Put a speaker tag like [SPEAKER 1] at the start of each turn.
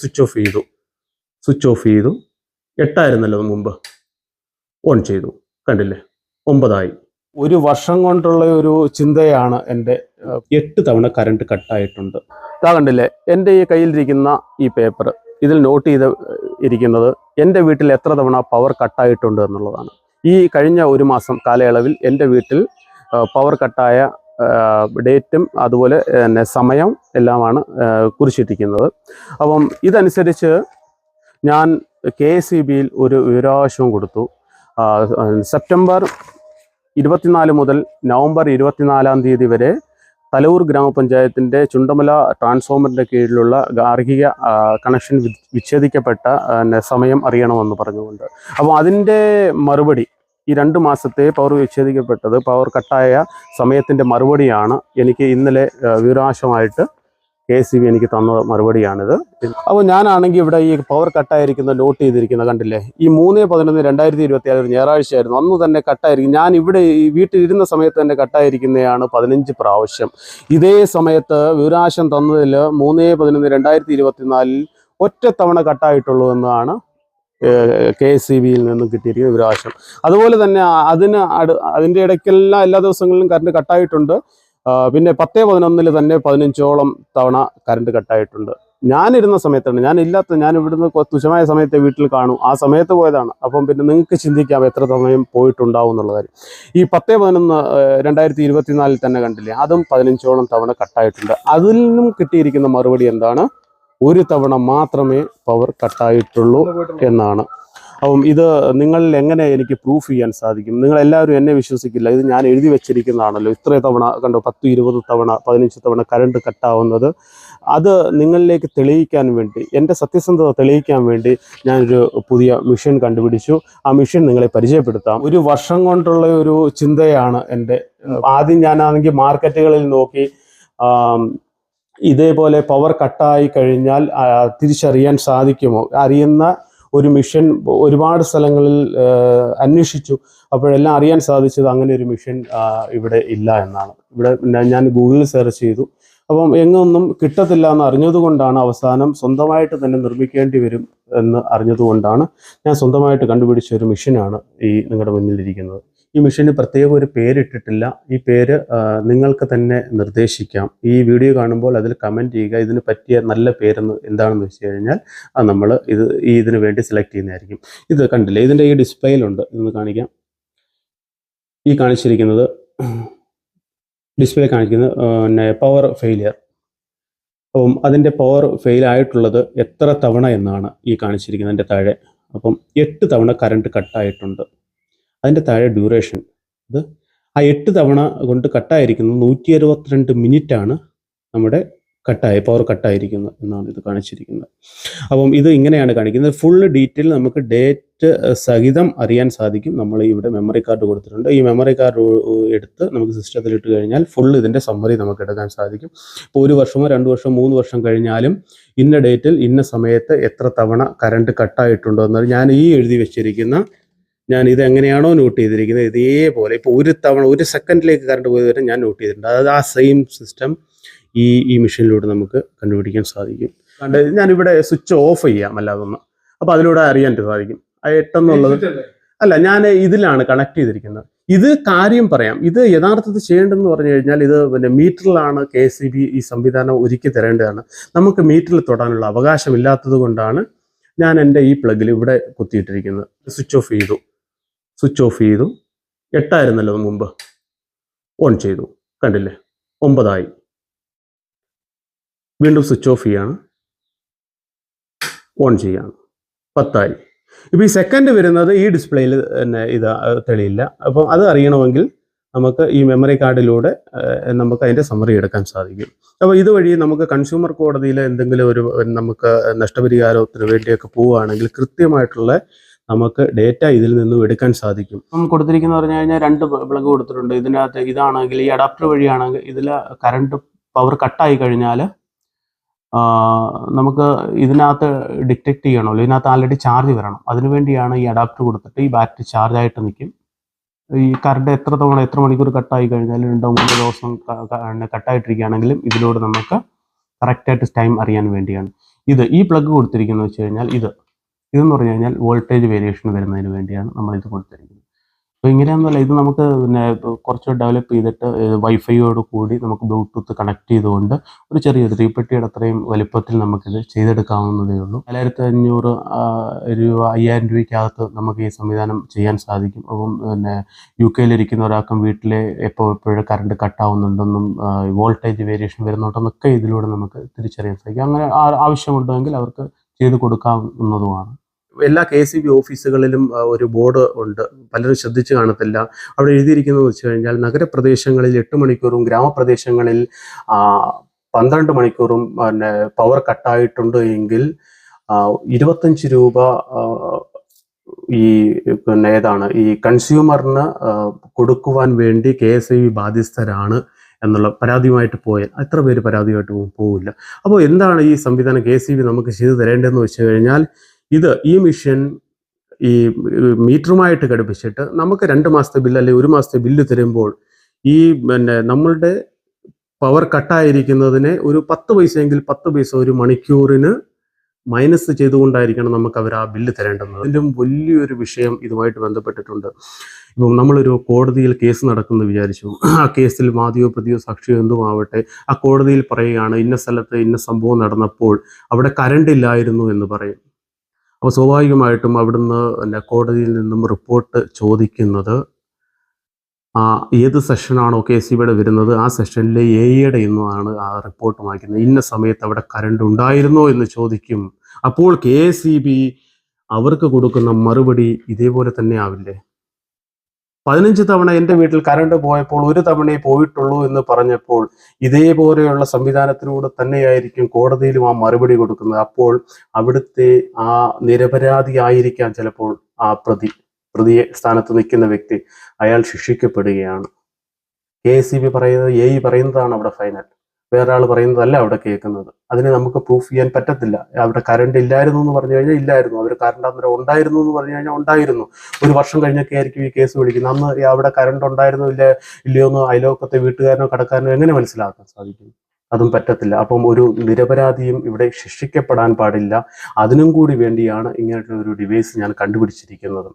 [SPEAKER 1] Switch off ചെയ്തു. Switch off ചെയ്തു. എട്ടായിരുന്നല്ലോ മുമ്പ്. ഓൺ ചെയ്തു. കണ്ടില്ലേ? ഒമ്പതായി. ഒരു വർഷം കൊണ്ടുള്ള ഒരു ചിന്തയാണ് എന്റെ എട്ട് തവണ കറണ്ട് കട്ടായിട്ടുണ്ട് ഇതാ കണ്ടില്ലേ? എന്റെ ഈ കയ്യിലിരിക്കുന്ന ഈ പേപ്പർ ഇതിൽ നോട്ട് ചെയ്ത് ഇരിക്കുന്നത് എന്റെ വീട്ടിൽ എത്ര തവണ പവർ കട്ടായിട്ടുണ്ട് എന്നുള്ളതാണ്. ഈ കഴിഞ്ഞ ഒരു മാസം കാലയളവിൽ എന്റെ വീട്ടിൽ പവർ കട്ടായ ഡേറ്റും അതുപോലെ തന്നെ സമയം എല്ലാമാണ് കുറിച്ചിട്ടിരിക്കുന്നത്. അപ്പം ഇതനുസരിച്ച് ഞാൻ കെ എസ് ബിയിൽ ഒരു വിവരാവകാശവും കൊടുത്തു. സെപ്റ്റംബർ ഇരുപത്തിനാല് മുതൽ നവംബർ ഇരുപത്തിനാലാം തീയതി വരെ തലൂർ ഗ്രാമപഞ്ചായത്തിന്റെ ചുണ്ടമല ട്രാൻസ്ഫോമറിന്റെ കീഴിലുള്ള ഗാർഹിക കണക്ഷൻ വിച്ഛേദിക്കപ്പെട്ട സമയം അറിയണമെന്ന് പറഞ്ഞുകൊണ്ട്. അപ്പോൾ അതിന്റെ മറുപടി ഈ രണ്ട് മാസത്തെ പവർ വിച്ഛേദിക്കപ്പെട്ടത്. പവർ കട്ടായ സമയത്തിന്റെ മറുപടിയാണ് എനിക്ക് ഇന്നലെ വിവരാശമായിട്ട് കെ സി ബി എനിക്ക് തന്ന മറുപടിയാണിത്. അപ്പോൾ ഞാനാണെങ്കിൽ ഇവിടെ ഈ പവർ കട്ടായിരിക്കുന്ന നോട്ട് ചെയ്തിരിക്കുന്ന കണ്ടില്ലേ? ഈ മൂന്ന് പതിനൊന്ന് രണ്ടായിരത്തി ഇരുപത്തി ആറ് ഞായറാഴ്ചയായിരുന്നു. അന്ന് തന്നെ കട്ടായിരിക്കും ഞാൻ ഇവിടെ ഈ വീട്ടിലിരുന്ന സമയത്ത് തന്നെ കട്ടായിരിക്കുന്നതാണ് പതിനഞ്ച് പ്രാവശ്യം. ഇതേ സമയത്ത് വിവരാശം തന്നതിൽ മൂന്ന് പതിനൊന്ന് രണ്ടായിരത്തി ഇരുപത്തിനാലിൽ ഒറ്റത്തവണ തവണ കട്ടായിട്ടുള്ളൂ എന്നാണ് കെ എസ് സി ബിയിൽ നിന്നും കിട്ടിയിരിക്കുന്ന വിവരാശം അതുപോലെ തന്നെ അതിന് അടു അതിന്റെ ഇടയ്ക്കെല്ലാം എല്ലാ ദിവസങ്ങളിലും കറണ്ട് കട്ടായിട്ടുണ്ട്. പിന്നെ പത്ത് പതിനൊന്നിൽ തന്നെ പതിനഞ്ചോളം തവണ കറണ്ട് കട്ടായിട്ടുണ്ട്. ഞാനിരുന്ന സമയത്താണ് ഞാനില്ലാത്ത ഞാൻ ഇവിടുന്ന് തുച്ഛമായ സമയത്തെ വീട്ടിൽ കാണും. ആ സമയത്ത് പോയതാണ്. അപ്പം പിന്നെ നിങ്ങൾക്ക് ചിന്തിക്കാം എത്ര സമയം പോയിട്ടുണ്ടാവും എന്നുള്ള കാര്യം. ഈ പത്ത് പതിനൊന്ന് രണ്ടായിരത്തി ഇരുപത്തിനാലിൽ തന്നെ കണ്ടില്ലേ അതും പതിനഞ്ചോളം തവണ കട്ടായിട്ടുണ്ട്. അതിൽ നിന്നും കിട്ടിയിരിക്കുന്ന മറുപടി എന്താണ്? ഒരു തവണ മാത്രമേ പവർ കട്ടായിട്ടുള്ളൂ എന്നാണ്. അപ്പം ഇത് നിങ്ങളിൽ എങ്ങനെ എനിക്ക് പ്രൂഫ് ചെയ്യാൻ സാധിക്കും? നിങ്ങൾ എല്ലാവരും എന്നെ വിശ്വസിക്കില്ല. ഇത് ഞാൻ എഴുതി വെച്ചിരിക്കുന്നതാണല്ലോ. ഇത്ര തവണ കണ്ടോ? പത്ത് ഇരുപത് തവണ പതിനഞ്ച് തവണ കറണ്ട് കട്ടാവുന്നത് അത് നിങ്ങളിലേക്ക് തെളിയിക്കാൻ വേണ്ടി എന്റെ സത്യസന്ധത തെളിയിക്കാൻ വേണ്ടി ഞാനൊരു പുതിയ മിഷൻ കണ്ടുപിടിച്ചു. ആ മിഷൻ നിങ്ങളെ പരിചയപ്പെടുത്താം. ഒരു വർഷം കൊണ്ടുള്ള ഒരു ചിന്തയാണ് എന്റെ. ആദ്യം ഞാനാണെങ്കിൽ മാർക്കറ്റുകളിൽ നോക്കി ഇതേപോലെ പവർ കട്ടായി കഴിഞ്ഞാൽ തിരിച്ചറിയാൻ സാധിക്കുമോ? അറിയുന്ന ഒരു മിഷൻ ഒരുപാട് സ്ഥലങ്ങളിൽ അന്വേഷിച്ചു. അപ്പോഴെല്ലാം അറിയാൻ സാധിച്ചത് അങ്ങനെ ഒരു മിഷൻ ഇവിടെ ഇല്ല എന്നാണ്. ഇവിടെ ഞാൻ ഗൂഗിളിൽ സെർച്ച് ചെയ്തു. അപ്പം എങ്ങൊന്നും കിട്ടത്തില്ല എന്ന് അറിഞ്ഞതുകൊണ്ടാണ് അവസാനം സ്വന്തമായിട്ട് തന്നെ നിർമ്മിക്കേണ്ടി വരും എന്ന് അറിഞ്ഞതുകൊണ്ടാണ് ഞാൻ സ്വന്തമായിട്ട് കണ്ടുപിടിച്ച ഒരു മിഷനാണ് ഈ നിങ്ങളുടെ മുന്നിലിരിക്കുന്നത് ഈ മെഷീന് പ്രത്യേക ഒരു പേരിട്ടിട്ടില്ല. ഈ പേര് നിങ്ങൾക്ക് തന്നെ നിർദ്ദേശിക്കാം. ഈ വീഡിയോ കാണുമ്പോൾ അതിൽ കമന്റ് ചെയ്യുക ഇതിന് പറ്റിയ നല്ല പേരെന്ന് എന്താണെന്ന് വെച്ച് കഴിഞ്ഞാൽ അത് നമ്മൾ ഇത് ഈ ഇതിന് വേണ്ടി സെലക്ട് ചെയ്യുന്നതായിരിക്കും. ഇത് കണ്ടില്ലേ? ഇതിന്റെ ഈ ഡിസ്പ്ലേയിലുണ്ട് ഇതൊന്ന് കാണിക്കാം. ഈ കാണിച്ചിരിക്കുന്നത് ഡിസ്പ്ലേ കാണിക്കുന്നത് പിന്നെ പവർ ഫെയിലിയർ അപ്പം അതിന്റെ പവർ ഫെയിൽ ആയിട്ടുള്ളത് എത്ര തവണ എന്നാണ് ഈ കാണിച്ചിരിക്കുന്നതിന്റെ താഴെ. അപ്പം എട്ട് തവണ കറണ്ട് കട്ടായിട്ടുണ്ട് അതിന്റെ താഴെ ഡ്യൂറേഷൻ ഇത് ആ എട്ട് തവണ കൊണ്ട് കട്ടായിരിക്കുന്നത് നൂറ്റി അറുപത്തിരണ്ട് മിനിറ്റാണ് നമ്മുടെ കട്ടായി പവർ കട്ടായിരിക്കുന്നത് എന്നാണ് ഇത് കാണിച്ചിരിക്കുന്നത്. അപ്പം ഇത് ഇങ്ങനെയാണ് കാണിക്കുന്നത്. ഫുൾ ഡീറ്റെയിൽ നമുക്ക് ഡേറ്റ് സഹിതം അറിയാൻ സാധിക്കും. നമ്മൾ ഇവിടെ മെമ്മറി കാർഡ് കൊടുത്തിട്ടുണ്ട്. ഈ മെമ്മറി കാർഡ് എടുത്ത് നമുക്ക് സിസ്റ്റത്തിൽ ഇട്ട് കഴിഞ്ഞാൽ ഫുൾ ഇതിന്റെ സമ്മറി നമുക്ക് എടുക്കാൻ സാധിക്കും. ഇപ്പോൾ ഒരു വർഷമോ രണ്ട് വർഷം മൂന്ന് വർഷം കഴിഞ്ഞാലും ഇന്ന ഡേറ്റിൽ ഇന്ന സമയത്ത് എത്ര തവണ കറണ്ട് കട്ടായിട്ടുണ്ടോ എന്ന് ഞാൻ ഈ എഴുതി വെച്ചിരിക്കുന്ന ഞാൻ ഇത് എങ്ങനെയാണോ നോട്ട് ചെയ്തിരിക്കുന്നത് ഇതേപോലെ ഇപ്പോൾ ഒരു തവണ ഒരു സെക്കൻഡിലേക്ക് കറണ്ട് പോയത് വരെ ഞാൻ നോട്ട് ചെയ്തിട്ടുണ്ട്. അതായത് ആ സെയിം സിസ്റ്റം ഈ ഈ മെഷീനിലൂടെ നമുക്ക് കണ്ടുപിടിക്കാൻ സാധിക്കും. കണ്ട് ഞാനിവിടെ സ്വിച്ച് ഓഫ് ചെയ്യാം അല്ലാതൊന്ന്. അപ്പോൾ അതിലൂടെ അറിയാൻ സാധിക്കും. ആ എട്ടെന്നുള്ളത് അല്ല? ഞാൻ ഇതിലാണ് കണക്ട് ചെയ്തിരിക്കുന്നത്. ഇത് കാര്യം പറയാം. ഇത് യഥാർത്ഥത്തിൽ ചെയ്യേണ്ടതെന്ന് പറഞ്ഞു കഴിഞ്ഞാൽ ഇത് പിന്നെ മീറ്ററിലാണ് കെ സി ബി ഈ സംവിധാനം ഒരുക്കി തരേണ്ടതാണ്. നമുക്ക് മീറ്ററിൽ തൊടാനുള്ള അവകാശമില്ലാത്തത് കൊണ്ടാണ് ഞാൻ എന്റെ ഈ പ്ലഗിൽ ഇവിടെ കുത്തിയിട്ടിരിക്കുന്നത്. സ്വിച്ച് ഓഫ് ചെയ്തു. സ്വിച്ച് ഓഫ് ചെയ്തു. എട്ടായിരുന്നല്ലോ മുമ്പ്. ഓൺ ചെയ്തു. കണ്ടില്ലേ? ഒമ്പതായി. വീണ്ടും സ്വിച്ച് ഓഫ് ചെയ്യാണ്. ഓൺ ചെയ്യാണ്. പത്തായി. ഇപ്പോൾ ഈ സെക്കൻഡ് വരുന്നത് ഈ ഡിസ്പ്ലേയിൽ തന്നെ ഇത് തെളിയില്ല. അപ്പം അത് അറിയണമെങ്കിൽ നമുക്ക് ഈ മെമ്മറി കാർഡിലൂടെ നമുക്ക് അതിന്റെ സമറി എടുക്കാൻ സാധിക്കും. അപ്പോൾ ഇതുവഴി നമുക്ക് കൺസ്യൂമർ കോടതിയിൽ എന്തെങ്കിലും ഒരു നമുക്ക് നഷ്ടപരിഹാരത്തിന് വേണ്ടിയൊക്കെ പോവുകയാണെങ്കിൽ കൃത്യമായിട്ടുള്ള നമുക്ക് ഡേറ്റ ഇതിൽ നിന്നും എടുക്കാൻ സാധിക്കും. കൊടുത്തിരിക്കുന്ന പറഞ്ഞു കഴിഞ്ഞാൽ രണ്ട് പ്ലഗ് കൊടുത്തിട്ടുണ്ട്. ഇതിനകത്ത് ഇതാണെങ്കിൽ ഈ അഡാപ്റ്റർ വഴിയാണെങ്കിൽ ഇതിൽ കറണ്ട് പവർ കട്ടായി കഴിഞ്ഞാൽ നമുക്ക് ഇതിനകത്ത് ഡിറ്റക്ട് ചെയ്യണമല്ലോ ഇതിനകത്ത് ആൾറെഡി ചാർജ് വരണം. അതിനുവേണ്ടിയാണ് ഈ അഡാപ്റ്റർ കൊടുത്തിട്ട് ഈ ബാറ്ററി ചാർജ് ആയിട്ട് നിൽക്കും. ഈ കറണ്ട് എത്ര തവണ എത്ര മണിക്കൂർ കട്ടായി കഴിഞ്ഞാലും രണ്ടോ മൂന്നോ ദിവസം കട്ടായിട്ടിരിക്കുകയാണെങ്കിലും ഇതിലൂടെ നമുക്ക് കറക്റ്റായിട്ട് ടൈം അറിയാൻ വേണ്ടിയാണ്. ഇത് ഈ പ്ലഗ് കൊടുത്തിരിക്കുന്നത് വെച്ച് കഴിഞ്ഞാൽ ഇത്. ഇതെന്ന് പറഞ്ഞു കഴിഞ്ഞാൽ വോൾട്ടേജ് വേരിയേഷൻ വരുന്നതിന് വേണ്ടിയാണ് നമ്മൾ ഇത് കൊടുത്തിരിക്കുന്നത്. അപ്പോൾ ഇങ്ങനെയൊന്നുമല്ല ഇത് നമുക്ക് പിന്നെ കുറച്ച് ഡെവലപ്പ് ചെയ്തിട്ട് വൈഫൈയോട് കൂടി നമുക്ക് ബ്ലൂടൂത്ത് കണക്ട് ചെയ്തുകൊണ്ട് ഒരു ചെറിയ തീപ്പെട്ടിയുടെ അത്രയും വലിപ്പത്തിൽ നമുക്കിത് ചെയ്തെടുക്കാവുന്നതേ ഉള്ളൂ. നാലായിരത്തി അഞ്ഞൂറ് രൂപ അയ്യായിരം രൂപയ്ക്കകത്ത് നമുക്ക് ഈ സംവിധാനം ചെയ്യാൻ സാധിക്കും. അപ്പം പിന്നെ യു കെയിലിരിക്കുന്ന ഒരാൾക്കും വീട്ടിലെ എപ്പോൾ എപ്പോഴും കറണ്ട് കട്ടാവുന്നുണ്ടെന്നും വോൾട്ടേജ് വേരിയേഷൻ വരുന്നുണ്ടെന്നൊക്കെ ഇതിലൂടെ നമുക്ക് തിരിച്ചറിയാൻ സാധിക്കും. അങ്ങനെ ആവശ്യമുണ്ടെങ്കിൽ അവർക്ക് ചെയ്ത് കൊടുക്കാവുന്നതുമാണ്. എല്ലാ കെ സി ബി ഓഫീസുകളിലും ഒരു ബോർഡ് ഉണ്ട്. പലരും ശ്രദ്ധിച്ചു കാണത്തില്ല. അവിടെ എഴുതിയിരിക്കുന്നത് വെച്ച് കഴിഞ്ഞാൽ നഗരപ്രദേശങ്ങളിൽ എട്ട് മണിക്കൂറും ഗ്രാമപ്രദേശങ്ങളിൽ പന്ത്രണ്ട് മണിക്കൂറും പിന്നെ പവർ കട്ടായിട്ടുണ്ട് എങ്കിൽ ഇരുപത്തഞ്ച് രൂപ ഈ പിന്നെ ഏതാണ് ഈ കൺസ്യൂമറിന് കൊടുക്കുവാൻ വേണ്ടി കെ എസ് ഐ ബി ബാധ്യസ്ഥരാണ് എന്നുള്ള പരാതിയുമായിട്ട് പോയാൽ എത്ര പേര് പരാതിയുമായിട്ട് പോകില്ല അപ്പോൾ എന്താണ് ഈ സംവിധാനം കെ എസ് ബി നമുക്ക് ചെയ്തു തരേണ്ടതെന്ന് വെച്ച് കഴിഞ്ഞാൽ ഇത് ഈ മിഷൻ ഈ മീറ്ററുമായിട്ട് ഘടിപ്പിച്ചിട്ട് നമുക്ക് രണ്ട് മാസത്തെ ബില്ല് അല്ലെങ്കിൽ ഒരു മാസത്തെ ബില്ല് തരുമ്പോൾ ഈ പിന്നെ നമ്മളുടെ പവർ കട്ടായിരിക്കുന്നതിനെ ഒരു പത്ത് പൈസയെങ്കിൽ പത്ത് പൈസ ഒരു മണിക്കൂറിന് മൈനസ് ചെയ്തുകൊണ്ടായിരിക്കണം നമുക്ക് അവർ ആ ബില്ല് തരേണ്ടത് അതിലും വലിയൊരു വിഷയം ഇതുമായിട്ട് ബന്ധപ്പെട്ടിട്ടുണ്ട്. ഇപ്പം നമ്മളൊരു കോടതിയിൽ കേസ് നടക്കുന്നത് വിചാരിച്ചു. ആ കേസിൽ വാദിയോ പ്രതിയോ സാക്ഷിയോ എന്തുമാവട്ടെ ആ കോടതിയിൽ പറയുകയാണ് ഇന്ന സ്ഥലത്ത് ഇന്ന സംഭവം നടന്നപ്പോൾ അവിടെ കരണ്ട് ഇല്ലായിരുന്നു എന്ന് പറയും. അപ്പോൾ സ്വാഭാവികമായിട്ടും അവിടുന്ന് പിന്നെ കോടതിയിൽ നിന്നും റിപ്പോർട്ട് ചോദിക്കുന്നത് ഏത് സെഷനാണോ കെ സി ബിയുടെ വരുന്നത് ആ സെഷനിലെ എ യുടെ ഇന്നാണ് ആ റിപ്പോർട്ട് വാങ്ങിക്കുന്നത് ഇന്ന സമയത്ത് അവിടെ കറണ്ട് ഉണ്ടായിരുന്നോ എന്ന് ചോദിക്കും. അപ്പോൾ കെ സി ബി അവർക്ക് കൊടുക്കുന്ന മറുപടി ഇതേപോലെ തന്നെ ആവില്ലേ? പതിനഞ്ച് തവണ എന്റെ വീട്ടിൽ കറണ്ട് പോയപ്പോൾ ഒരു തവണയെ പോയിട്ടുള്ളൂ എന്ന് പറഞ്ഞപ്പോൾ ഇതേപോലെയുള്ള സംവിധാനത്തിലൂടെ തന്നെയായിരിക്കും കോടതിയിലും ആ മറുപടി കൊടുക്കുന്നത്. അപ്പോൾ അവിടുത്തെ ആ നിരപരാധിയായിരിക്കാം ചിലപ്പോൾ ആ പ്രതി പ്രതിയെ സ്ഥാനത്ത് നിൽക്കുന്ന വ്യക്തി. അയാൾ ശിക്ഷിക്കപ്പെടുകയാണ്. കെ എസ് സി ബി പറയുന്നത് എ ഇ പറയുന്നതാണ് അവിടെ ഫൈനൽ വേറെ ആൾ പറയുന്നതല്ല അവിടെ കേൾക്കുന്നത്. അതിനെ നമുക്ക് പ്രൂഫ് ചെയ്യാൻ പറ്റത്തില്ല. അവിടെ കറണ്ട് ഇല്ലായിരുന്നു എന്ന് പറഞ്ഞു കഴിഞ്ഞാൽ ഇല്ലായിരുന്നു. അവർ കറണ്ട് അന്നേരം ഉണ്ടായിരുന്നു എന്ന് പറഞ്ഞു കഴിഞ്ഞാൽ ഉണ്ടായിരുന്നു. ഒരു വർഷം കഴിഞ്ഞൊക്കെ ആയിരിക്കും ഈ കേസ് വിളിക്കുന്നത്. അന്ന് അവിടെ കറണ്ട് ഉണ്ടായിരുന്നു ഇല്ല ഇല്ലയോ എന്ന് അയലോക്കത്തെ വീട്ടുകാരനോ കടക്കാരനോ എങ്ങനെ മനസ്സിലാക്കാൻ സാധിക്കും? അതും പറ്റത്തില്ല. അപ്പം ഒരു നിരപരാധിയും ഇവിടെ ശിക്ഷിക്കപ്പെടാൻ പാടില്ല. അതിനും കൂടി വേണ്ടിയാണ് ഇങ്ങനെയുള്ള ഒരു ഡിവൈസ് ഞാൻ കണ്ടുപിടിച്ചിരിക്കുന്നത്.